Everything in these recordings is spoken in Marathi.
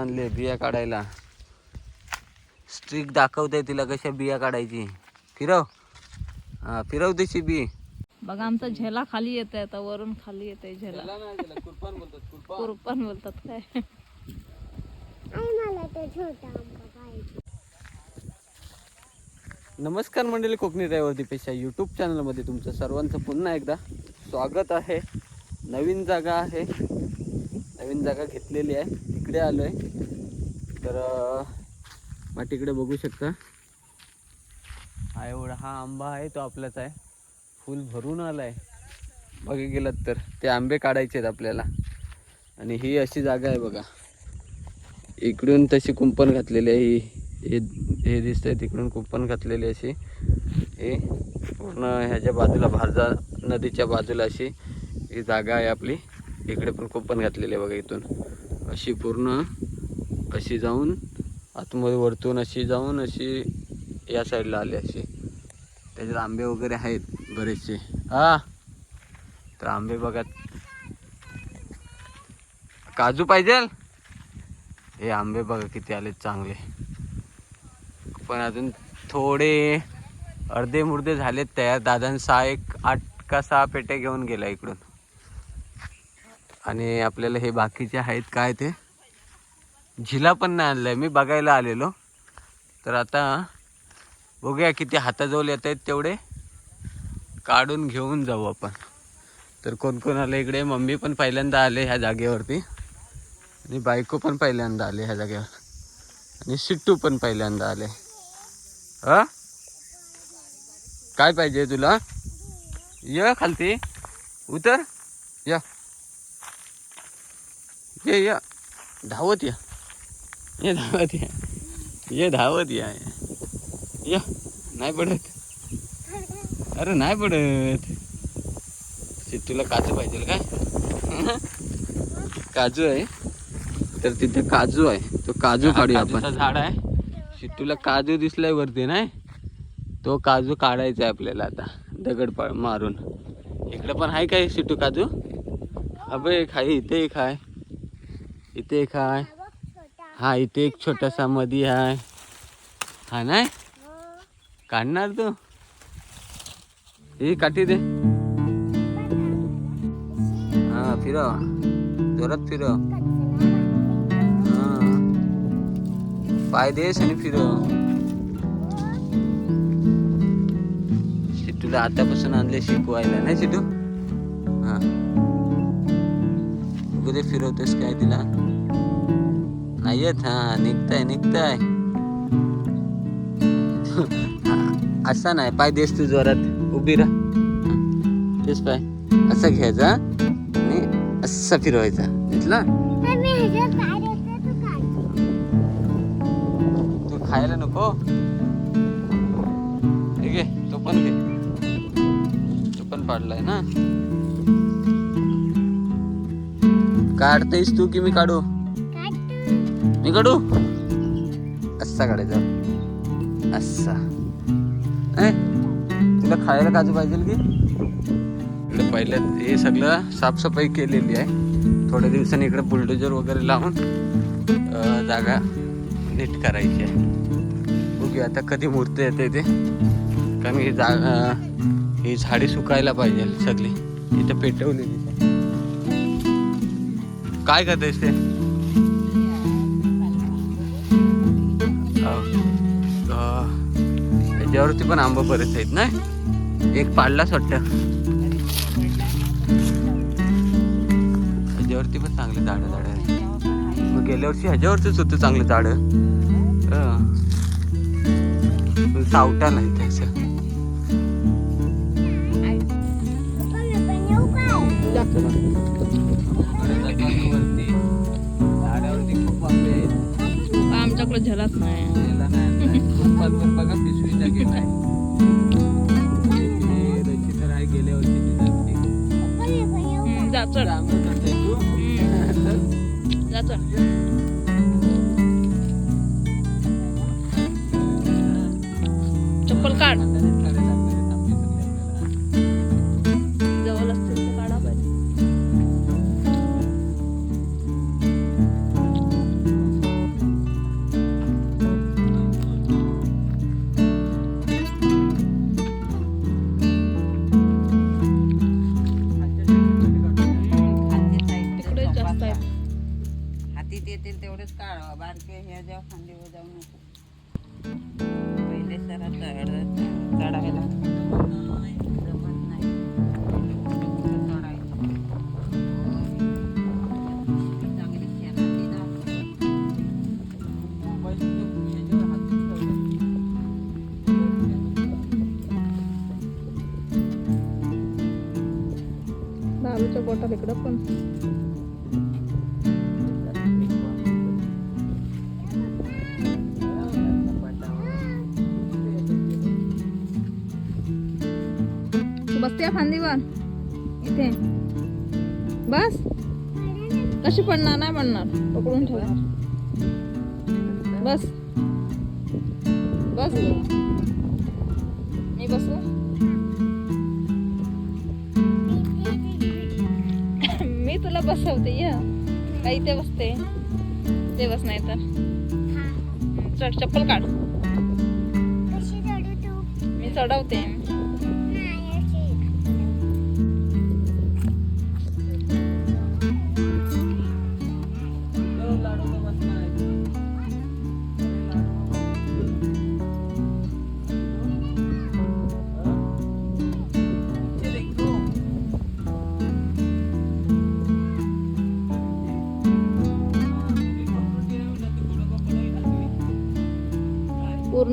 आणले बिया काढायला. स्ट्रिक दाखवते तिला कशा बिया काढायची. फिरव. हा फिरव तशी बी. बघा आमचा झेला खाली येत आहे आता वरून खाली येत आहे झेला कुरपण बोलतात काय? नमस्कार मंडळी कोकणी ड्रायव्हरती पेशा यूट्यूब चॅनलमध्ये तुमचं सर्वांचं पुन्हा एकदा स्वागत आहे. नवीन जागा आहे. नवीन जागा घेतलेली आहे. इकडे आलो आहे तर पाठीकडे बघू शकता. हा एवढा हा आंबा आहे तो आपलाच आहे. फुल भरून आला आहे बघा गेलात तर ते आंबे काढायचे आहेत आपल्याला. आणि ही अशी जागा आहे बघा. इकडून तशी कुंपण घातलेली आहे. ही हे हे दिसतंय तिकडून कुंपण घातलेली अशी. हे पूर्ण ह्याच्या बाजूला भारजा नदीच्या बाजूला अशी ही जागा आहे आपली. इकडे पण कुंपण घातलेली आहे बघा इथून. अशी पूर्ण अशी जाऊन आतमध्ये वरतून अशी जाऊन अशी या साईडला आली अशी. त्याच्यात आंबे वगैरे आहेत बरेचसे. हा. तर आंबे बघा. काजू पाहिजे? हे आंबे बघा किती आले चांगले. पण अजून थोडे अर्धे मुर्दे झालेत तयार. दादान सहा एक आठ का सहा पेट्या घेऊन गेला इकडून. आणि आपल्याला हे बाकीचे आहेत काय ते? झिला पण नाही आणलाय. मी बघायला आलेलो. तर आता बघूया किती हाताजवळ येत आहेत तेवढे. काढून घेऊन जाऊ आपण. तर कोण कोण आलं इकडे? मम्मी पण पहिल्यांदा आले ह्या जागेवरती. आणि बायको पण पहिल्यांदा आले ह्या जागेवर. आणि सिट्टू पण पहिल्यांदा आले. हा? काय पाहिजे तुला? ये खालती. उतर. या. ये या. धावत या. ये धावत या. ये धावत या. या. नाही पडत. अरे नाही पडत. सिट्टूला काजू पाहिजे काय? काजू आहे. तर तिथे काजू आहे. तो काजू काढूया आपण. झाड आहे. शिट्टूला काजू दिसलाय वरती नाही? तो काजू काढायचा आहे आपल्याला आता. दगड मारून. इकडे पण आहे काय शिट्टू काजू? अबे आहे इथे एक आहे इथे एक आहे हा इथे एक छोटासा मधी आहे हा नाही काढणार तू? ही काठी दे. हा, फिरव. जोरात फिरव. हा. पाय देस आणि फिरव. शिटूला आतापासून आणले शिकवायला, नाही शिटू? बघू फिरवतेस काय तिला? नाही येत हा निघताय निघताय. असा नाही पाय देस तू जोरात उभी राह. तेच पाय. असं घ्यायचा आणि असं फिरवायचा घेतला तू खायला नको. ठीक आहे तो पण घे. तो पण पाडलाय ना. काढतेस तू की मी काढू? मी काढू? असा काढायचा. असा. तुला खायला काजू पाहिजे की? इकडे पहिले हे सगळं साफसफाई केलेली आहे. थोड्या दिवसांनी इकडे बुलडोजर वगैरे लावून जागा नीट करायची आहे. बघूया आता कधी मूर्ती येते ते. कारण ही जागा ही झाडी सुकायला पाहिजे सगळी. इथं पेटवलेली. काय करतेस ते? अं, याच्यावरती पण आंबा बरेच आहेत ना? एक पाडलाच वाटतं. ह्याच्यावरती पण चांगले झाडं झाडं आहेत. मग गेल्या वर्षी ह्याच्यावरतीच होतं चांगलं झाड. सावटा नाही त्याचं झाडावरती आंबे आहेत आमच्याकडे झेलाच नाही. फुटपाथवर बघा पिशवीचा आहे गेल्या दारूच्या बॉटल इकडं पण. बसते फांदीवर. इथे. बस. कशी पडणार नाही पडणार? पकडून ठेवणार. बस. बस. मी बसू मी तुला बसवते या. का इथे बसते? ते बस नाही तर. चढ चप्पल काढ. मी चढवते.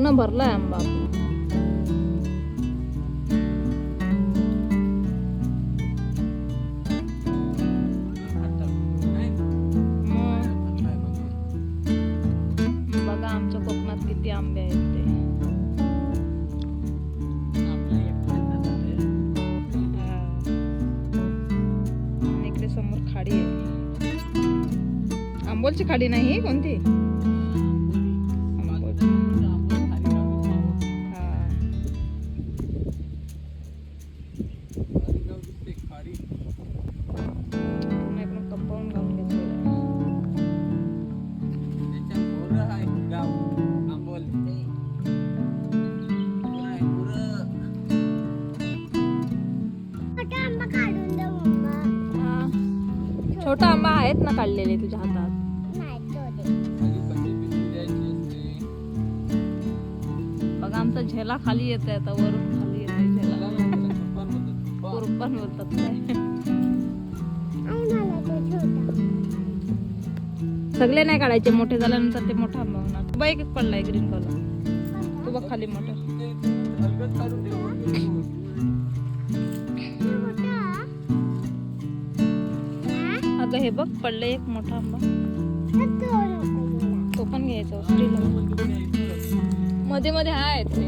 पूर्ण भरलाय आंबा. बघा आमच्या कोकणात किती आंबे आहेत ते. आणि इकडे समोर खाडी आहे. आंबोलची खाडी नाही कोणती? आंबा काढलेले तुझ्या हातात? बघा आमचा झेला खाली येत आता वरून खाली येत झेला. कुरपण बोलतात सगळे नाही काढायचे मोठे झाल्यानंतर ते मोठा आंबा होणार बाईक पडलाय ग्रीन कलर तू बघ खाली मोठं. हे बघ पडलं एक मोठा आंबा. तो पण घ्यायचा मध्ये मध्ये आहेत ती.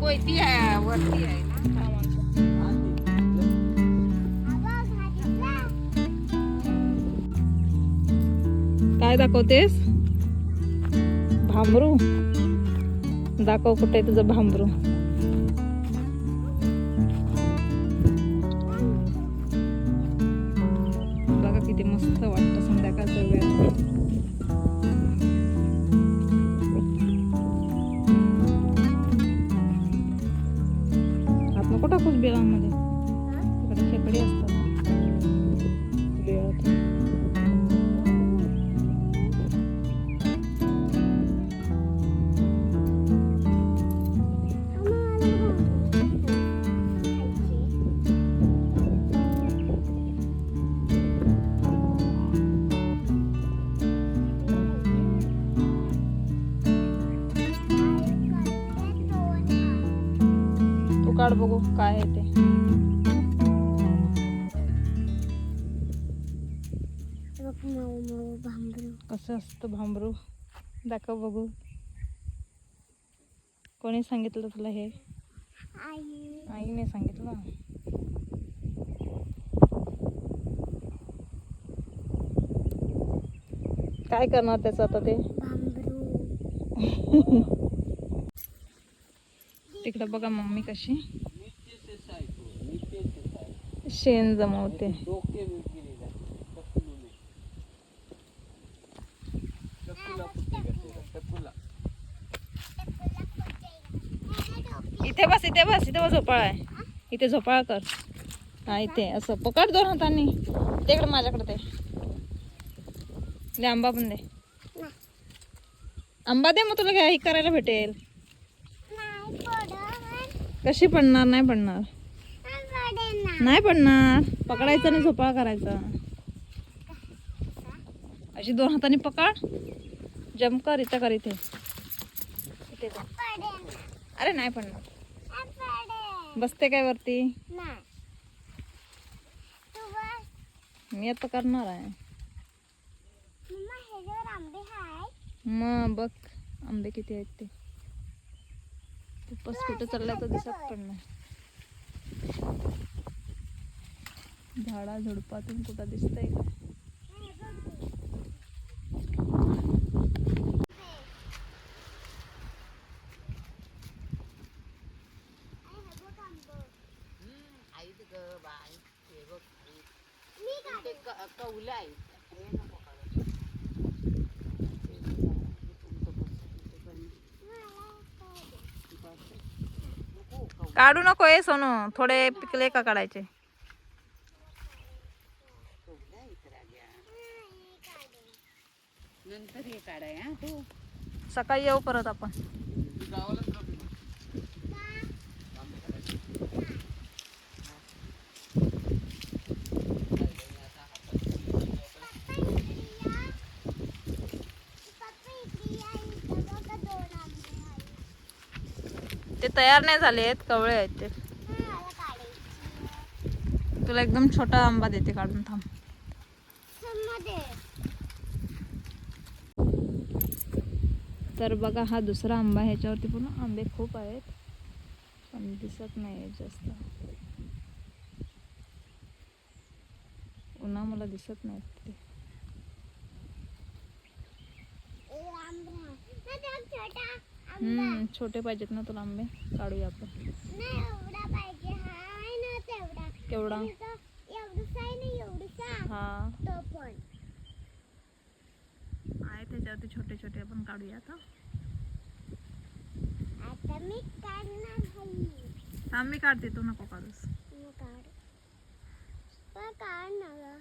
कोयती आहे वरती आहे काय दाखवतेस? भांबरू. दाखव कुठे तुझं भांबरू. मस्त वाटतं संध्याकाळचं वेळ हात नको टाकूस काढ बघू काय आहे ते. कसं असतं भांबरू? दाखव बघू. कोणी सांगितलं तुला हे? आईने सांगितलं काय करणार त्याचं आता ते? तिकडे बघा मम्मी कशी. शेण जमवते. इथे बस इथे बस इथे बस झोपाळा आहे. इथे झोपाळा कर. हा इथे असं पकड दोन हातांनी. तिकडे माझ्याकडे ते. दे आंबा पण दे. आंबा दे मग तुला काय हे करायला भेटेल. कशी पडणार नाही पडणार? नाही पडणार. पकडायचं आणि झोपाळा करायचा. अशी दोन हाताने पकड. जम कर इथं कर इथे. इथे अरे नाही पडणार. बसते काय वरती? मी आता करणार आहे. मग बघ आंबे किती आहेत ते. खूपच कुठं चाललाय तर दिसत पण नाही. झाडा झुडपातून कुठं दिसतंय? का काढू नको हे सोनू थोडे पिकले का काढायचे? नंतर हे काढाय हा तू सकाळी येऊ परत आपण. ते तयार नाही झाले आहेत कवळे आहेत ते. तुला एकदम छोटा आंबा देते काढून थांब. तर बघा हा दुसरा आंबा ह्याच्यावरती पूर्ण आंबे खूप आहेत. पण दिसत नाही आहे जास्त. उन्हा मला दिसत नाहीत ते हम्म छोटे पाहिजेत ना तुला आंबे? काढूया आपण. केवढा? हा. त्याच्यावरती छोटे छोटे आपण काढूया आता आता मी काढणार थांब मी काढते तू नको काढूस. काढ काढणार